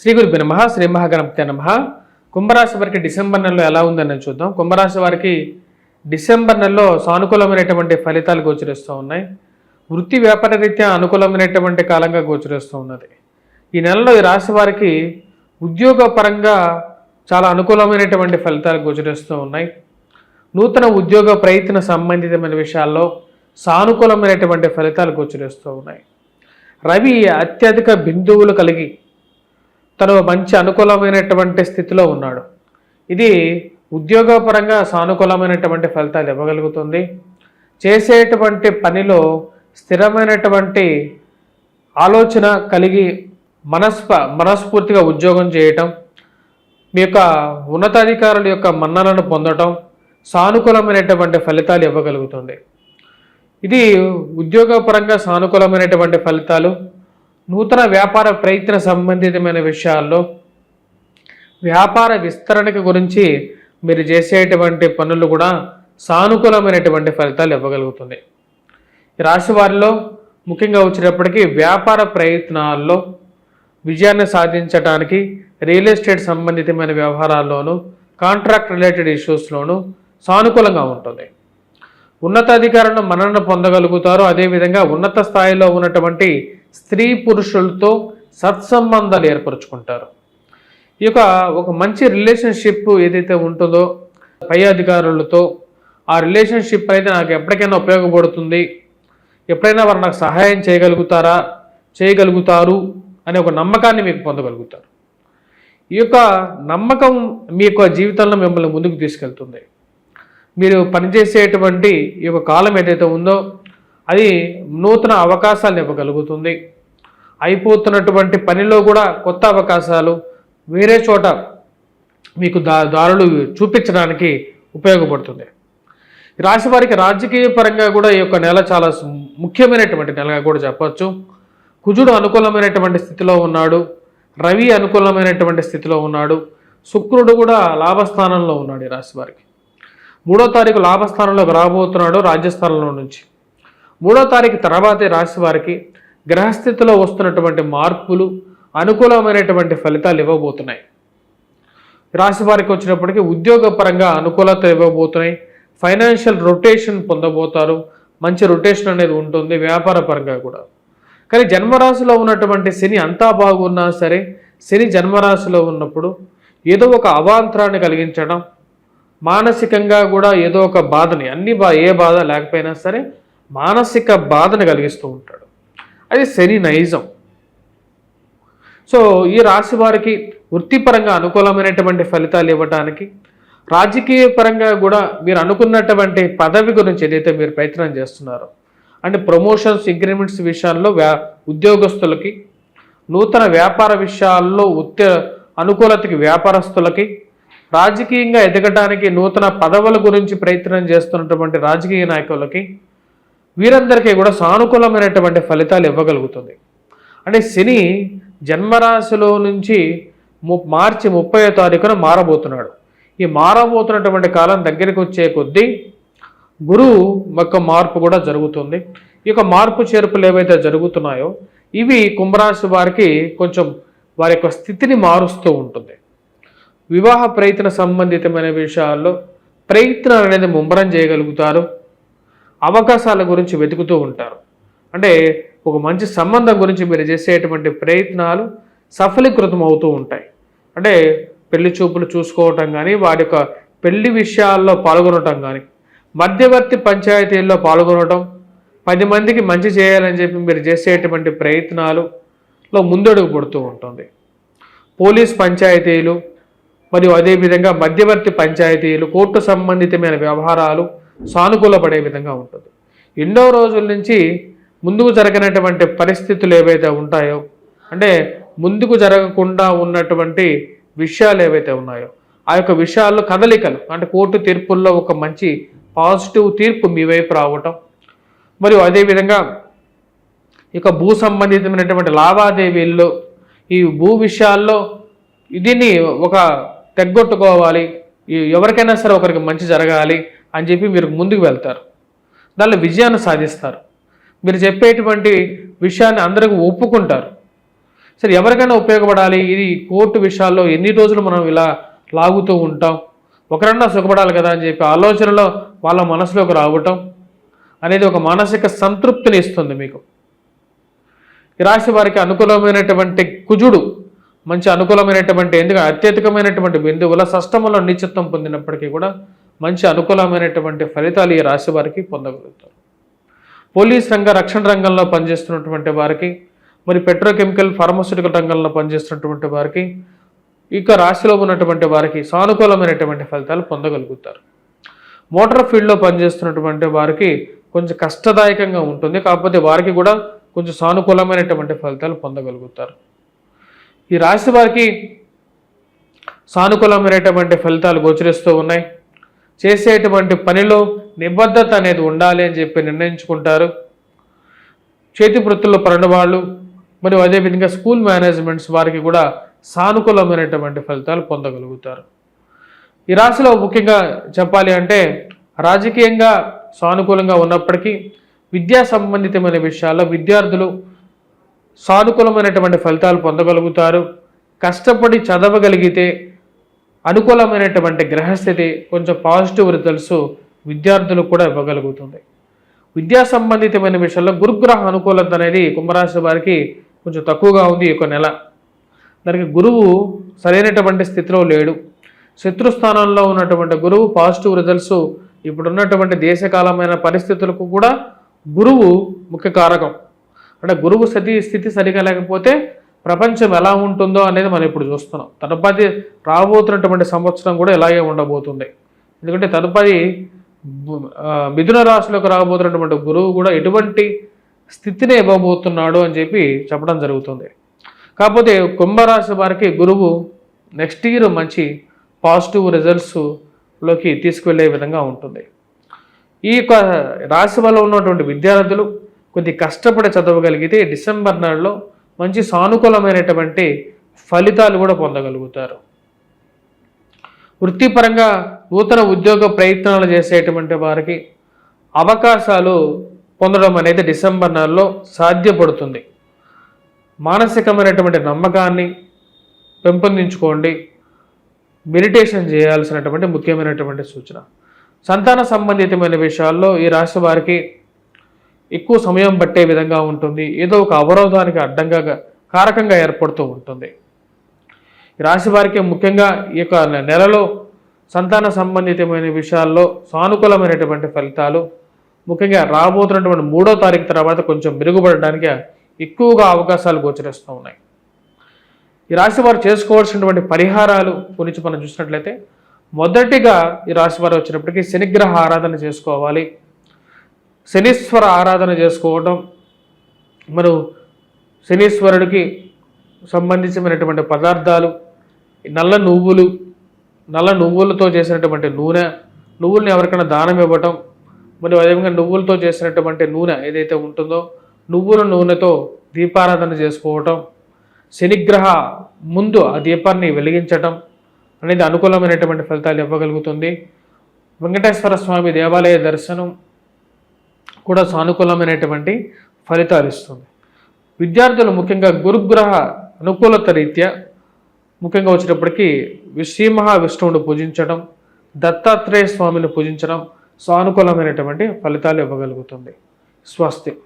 శ్రీ గురు నమ శ్రీ మహాగణపతి నమ. కుంభరాశి వారికి డిసెంబర్ నెలలో ఎలా ఉందని చూద్దాం. కుంభరాశి వారికి డిసెంబర్ నెలలో సానుకూలమైనటువంటి ఫలితాలు గోచరిస్తూ ఉన్నాయి. వృత్తి వ్యాపార రీత్యా అనుకూలమైనటువంటి కాలంగా గోచరిస్తూ ఉన్నది. ఈ నెలలో ఈ రాశి వారికి ఉద్యోగపరంగా చాలా అనుకూలమైనటువంటి ఫలితాలు గోచరిస్తూ ఉన్నాయి. నూతన ఉద్యోగ ప్రయత్న సంబంధితమైన విషయాల్లో సానుకూలమైనటువంటి ఫలితాలు గోచరిస్తూ ఉన్నాయి. రవి అత్యధిక బిందువులు కలిగి తను మంచి అనుకూలమైనటువంటి స్థితిలో ఉన్నాడు. ఇది ఉద్యోగపరంగా సానుకూలమైనటువంటి ఫలితాలు ఇవ్వగలుగుతుంది. చేసేటువంటి పనిలో స్థిరమైనటువంటి ఆలోచన కలిగి మనస్ప మనస్ఫూర్తిగా ఉద్యోగం చేయటం మీ యొక్క ఉన్నతాధికారుల యొక్క మన్ననను పొందటం సానుకూలమైనటువంటి ఫలితాలు ఇవ్వగలుగుతుంది. ఇది ఉద్యోగపరంగా సానుకూలమైనటువంటి ఫలితాలు నూతన వ్యాపార ప్రయత్న సంబంధితమైన విషయాల్లో వ్యాపార విస్తరణకి గురించి మీరు చేసేటువంటి పనులు కూడా సానుకూలమైనటువంటి ఫలితాలు ఇవ్వగలుగుతుంది. రాశి వారిలో ముఖ్యంగా వచ్చినప్పటికీ వ్యాపార ప్రయత్నాల్లో విజయాన్ని సాధించడానికి రియల్ ఎస్టేట్ సంబంధితమైన వ్యవహారాల్లోనూ కాంట్రాక్ట్ రిలేటెడ్ ఇష్యూస్లోనూ సానుకూలంగా ఉంటుంది. ఉన్నతాధికారులను మనన పొందగలుగుతారు. అదేవిధంగా ఉన్నత స్థాయిలో ఉన్నటువంటి స్త్రీ పురుషులతో సత్సంబంధాలు ఏర్పరచుకుంటారు. ఈ యొక్క ఒక మంచి రిలేషన్షిప్ ఏదైతే ఉంటుందో పై అధికారులతో ఆ రిలేషన్షిప్ అయితే నాకు ఎప్పటికైనా ఉపయోగపడుతుంది. ఎప్పుడైనా వారు నాకు సహాయం చేయగలుగుతారా చేయగలుగుతారు అనే ఒక నమ్మకాన్ని మీకు పొందగలుగుతారు. ఈ యొక్క నమ్మకం మీ యొక్క జీవితంలో మిమ్మల్ని ముందుకు తీసుకెళ్తుంది. మీరు పనిచేసేటువంటి ఈ యొక్క కాలం ఏదైతే ఉందో అది నూతన అవకాశాలను ఇవ్వగలుగుతుంది. అయిపోతున్నటువంటి పనిలో కూడా కొత్త అవకాశాలు వేరే చోట మీకు దా దారులు చూపించడానికి ఉపయోగపడుతుంది. రాశి వారికి రాజకీయ పరంగా కూడా ఈ యొక్క నెల చాలా ముఖ్యమైనటువంటి నెలగా కూడా చెప్పచ్చు. కుజుడు అనుకూలమైనటువంటి స్థితిలో ఉన్నాడు. రవి అనుకూలమైనటువంటి స్థితిలో ఉన్నాడు. శుక్రుడు కూడా లాభస్థానంలో ఉన్నాడు ఈ రాశి వారికి మూడో తారీఖు లాభస్థానంలోకి రాబోతున్నాడు రాజ్యస్థానంలో నుంచి. మూడో తారీఖు తర్వాతే రాశి వారికి గ్రహస్థితిలో వస్తున్నటువంటి మార్పులు అనుకూలమైనటువంటి ఫలితాలు ఇవ్వబోతున్నాయి. రాశి వారికి వచ్చినప్పటికీ ఉద్యోగపరంగా అనుకూలత ఇవ్వబోతున్నాయి. Financial rotation పొందబోతారు. మంచి రొటేషన్ అనేది ఉంటుంది వ్యాపార పరంగా కూడా. కానీ జన్మరాశిలో ఉన్నటువంటి శని అంతా బాగున్నా సరే శని జన్మరాశిలో ఉన్నప్పుడు ఏదో ఒక అవాంతరాన్ని కలిగించడం మానసికంగా కూడా ఏదో ఒక బాధని అన్ని బా ఏ బాధ లేకపోయినా సరే మానసిక బాధను కలిగిస్తూ ఉంటాడు. అది శని నైజం. సో ఈ రాశి వారికి వృత్తిపరంగా అనుకూలమైనటువంటి ఫలితాలు ఇవ్వటానికి రాజకీయ పరంగా కూడా మీరు అనుకున్నటువంటి పదవి గురించి ఏదైతే మీరు ప్రయత్నం చేస్తున్నారో అంటే ప్రమోషన్స్ ఇంక్రిమెంట్స్ విషయాల్లో వ్యా ఉద్యోగస్తులకి నూతన వ్యాపార విషయాల్లో ఉత్త అనుకూలతకి వ్యాపారస్తులకి రాజకీయంగా ఎదగటానికి నూతన పదవుల గురించి ప్రయత్నం చేస్తున్నటువంటి రాజకీయ నాయకులకి వీరందరికీ కూడా సానుకూలమైనటువంటి ఫలితాలు ఇవ్వగలుగుతుంది. అంటే శని జన్మరాశిలో నుంచి ము మార్చి ముప్పై తారీఖున మారబోతున్నాడు. ఈ మారబోతున్నటువంటి కాలం దగ్గరికి వచ్చే కొద్దీ గురువు యొక్క మార్పు కూడా జరుగుతుంది. ఈ యొక్క మార్పు చేర్పులు ఏవైతే జరుగుతున్నాయో ఇవి కుంభరాశి వారికి కొంచెం వారి యొక్క స్థితిని మారుస్తూ ఉంటుంది. వివాహ ప్రయత్న సంబంధితమైన విషయాల్లో ప్రయత్నాలు అనేది ముమ్మరం చేయగలుగుతారు. అవకాశాల గురించి వెతుకుతూ ఉంటారు. అంటే ఒక మంచి సంబంధం గురించి మీరు చేసేటువంటి ప్రయత్నాలు సఫలీకృతం అవుతూ ఉంటాయి. అంటే పెళ్ళి చూపులు చూసుకోవటం కానీ వారి యొక్క పెళ్ళి విషయాల్లో పాల్గొనటం కానీ మధ్యవర్తి పంచాయతీల్లో పాల్గొనటం పది మందికి మంచి చేయాలని చెప్పి మీరు చేసేటువంటి ప్రయత్నాలులో ముందడుగు పడుతూ ఉంటుంది. పోలీస్ పంచాయతీలు మరియు అదేవిధంగా మధ్యవర్తి పంచాయతీలు కోర్టు సంబంధితమైన వ్యవహారాలు సానుకూలపడే విధంగా ఉంటుంది. ఎన్నో రోజుల నుంచి ముందుకు జరగనటువంటి పరిస్థితులు ఏవైతే ఉంటాయో అంటే ముందుకు జరగకుండా ఉన్నటువంటి విషయాలు ఏవైతే ఉన్నాయో ఆ యొక్క విషయాల్లో కదలికలు అంటే కోర్టు తీర్పుల్లో ఒక మంచి పాజిటివ్ తీర్పు మీ వైపు రావటం మరియు అదేవిధంగా ఇక భూ సంబంధితమైనటువంటి లావాదేవీల్లో ఈ భూ విషయాల్లో దీన్ని ఒక తెగ్గొట్టుకోవాలి. ఎవరికైనా సరే ఒకరికి మంచి జరగాలి. అని చెప్పి మీరు ముందుకు వెళ్తారు. దానిలో విజయాన్ని సాధిస్తారు. మీరు చెప్పేటువంటి విషయాన్ని అందరికి ఒప్పుకుంటారు. సరే ఎవరికైనా ఉపయోగపడాలి? ఇది కోర్టు విషయాల్లో ఎన్ని రోజులు మనం ఇలా లాగుతూ ఉంటాం? ఒకరన్నా సుఖపడాలి కదా అని చెప్పి ఆలోచనలో వాళ్ళ మనసులోకి రావటం అనేది ఒక మానసిక సంతృప్తిని ఇస్తుంది మీకు. ఈ రాశి వారికి అనుకూలమైనటువంటి కుజుడు మంచి అనుకూలమైనటువంటి ఎందుకంటే అత్యధికమైనటువంటి బిందువుల సష్టమంలో నిశ్చిత్వం పొందినప్పటికీ కూడా మంచి అనుకూలమైనటువంటి ఫలితాలు ఈ రాశి వారికి పొందగలుగుతారు. పోలీస్ రంగ రక్షణ రంగంలో పనిచేస్తున్నటువంటి వారికి మరి పెట్రోకెమికల్ ఫార్మస్యూటికల్ రంగంలో పనిచేస్తున్నటువంటి వారికి ఇక రాశిలో ఉన్నటువంటి వారికి సానుకూలమైనటువంటి ఫలితాలు పొందగలుగుతారు. మోటార్ ఫీల్డ్లో పనిచేస్తున్నటువంటి వారికి కొంచెం కష్టదాయకంగా ఉంటుంది. కాకపోతే వారికి కూడా కొంచెం సానుకూలమైనటువంటి ఫలితాలు పొందగలుగుతారు. ఈ రాశి వారికి సానుకూలమైనటువంటి ఫలితాలు గోచరిస్తూ ఉన్నాయి. చేసేటువంటి పనిలో నిబద్ధత అనేది ఉండాలి అని చెప్పి నిర్ణయించుకుంటారు. చేతి వృత్తుల్లో పడినవాళ్ళు మరియు అదేవిధంగా స్కూల్ మేనేజ్మెంట్స్ వారికి కూడా సానుకూలమైనటువంటి ఫలితాలు పొందగలుగుతారు. ఈ రాశిలో ముఖ్యంగా చెప్పాలి అంటే రాజకీయంగా సానుకూలంగా ఉన్నప్పటికీ విద్యా సంబంధితమైన విషయాల్లో విద్యార్థులు సానుకూలమైనటువంటి ఫలితాలు పొందగలుగుతారు. కష్టపడి చదవగలిగితే అనుకూలమైనటువంటి గ్రహస్థితి కొంచెం పాజిటివ్ రిజల్ట్స్ విద్యార్థులకు కూడా ఇవ్వగలుగుతుంది. విద్యా సంబంధితమైన విషయంలో గురుగ్రహ అనుకూలత అనేది కుంభరాశి వారికి కొంచెం తక్కువగా ఉంది ఈ యొక్క నెల. దానికి గురువు సరైనటువంటి స్థితిలో లేడు. శత్రుస్థానంలో ఉన్నటువంటి గురువు పాజిటివ్ రిజల్ట్స్ ఇప్పుడున్నటువంటి దేశకాలమైన పరిస్థితులకు కూడా గురువు ముఖ్య కారకం. అంటే గురువు సతి స్థితి సరిగా లేకపోతే ప్రపంచం ఎలా ఉంటుందో అనేది మనం ఇప్పుడు చూస్తున్నాం. తదుపరి రాబోతున్నటువంటి సంవత్సరం కూడా ఇలాగే ఉండబోతుంది. ఎందుకంటే తదుపరి మిథున రాశిలోకి రాబోతున్నటువంటి గురువు కూడా ఎటువంటి స్థితిని ఇవ్వబోతున్నాడు అని చెప్పి చెప్పడం జరుగుతుంది. కాకపోతే కుంభరాశి వారికి గురువు నెక్స్ట్ ఇయర్ మంచి పాజిటివ్ రిజల్ట్స్లోకి తీసుకువెళ్ళే విధంగా ఉంటుంది. ఈ యొక్క రాశి వల్ల ఉన్నటువంటి విద్యార్థులు కొద్ది కష్టపడి చదవగలిగితే డిసెంబర్ నెలలో మంచి సానుకూలమైనటువంటి ఫలితాలు కూడా పొందగలుగుతారు. వృత్తిపరంగా నూతన ఉద్యోగ ప్రయత్నాలు చేసేటువంటి వారికి అవకాశాలు పొందడం అనేది డిసెంబర్ నెలలో సాధ్యపడుతుంది. మానసికమైనటువంటి నమ్మకాన్ని పెంపొందించుకోండి. మెడిటేషన్ చేయాల్సినటువంటి ముఖ్యమైనటువంటి సూచన. సంతాన సంబంధితమైన విషయాల్లో ఈ రాశి వారికి ఎక్కువ సమయం పట్టే విధంగా ఉంటుంది. ఏదో ఒక అవరోధానికి అడ్డంగా కారకంగా ఏర్పడుతూ ఉంటుంది. ఈ రాశి వారికి ముఖ్యంగా ఈ యొక్క నెలలో సంతాన సంబంధితమైన విషయాల్లో సానుకూలమైనటువంటి ఫలితాలు ముఖ్యంగా రాబోతున్నటువంటి మూడో తారీఖు తర్వాత కొంచెం మెరుగుపడడానికి ఎక్కువగా అవకాశాలు గోచరిస్తూ ఉన్నాయి. ఈ రాశి వారు చేసుకోవాల్సినటువంటి పరిహారాలు గురించి మనం చూసినట్లయితే మొదటిగా ఈ రాశి వారు వచ్చినప్పటికీ శనిగ్రహ ఆరాధన చేసుకోవాలి. శనీశ్వర ఆరాధన చేసుకోవడం మనం శనీశ్వరుడికి సంబంధించినటువంటి పదార్థాలు నల్ల నువ్వులు నల్ల నువ్వులతో చేసినటువంటి నూనె నువ్వుల్ని ఎవరికైనా దానం ఇవ్వటం మరియు అదేవిధంగా నువ్వులతో చేసినటువంటి నూనె ఏదైతే ఉంటుందో నువ్వుల నూనెతో దీపారాధన చేసుకోవటం శనిగ్రహ ముందు ఆ దీపాన్ని వెలిగించటం అనేది అనుకూలమైనటువంటి ఫలితాలు ఇవ్వగలుగుతుంది. వెంకటేశ్వర స్వామి దేవాలయ దర్శనం కూడా సానుకూలమైనటువంటి ఫలితాలు ఇస్తుంది. విద్యార్థులు ముఖ్యంగా గురుగ్రహ అనుకూలత రీత్యా ముఖ్యంగా వచ్చేటప్పటికి వి- విష్ణువుని పూజించడం దత్తాత్రేయ స్వామిని పూజించడం సానుకూలమైనటువంటి ఫలితాలు ఇవ్వగలుగుతుంది. స్వస్తి.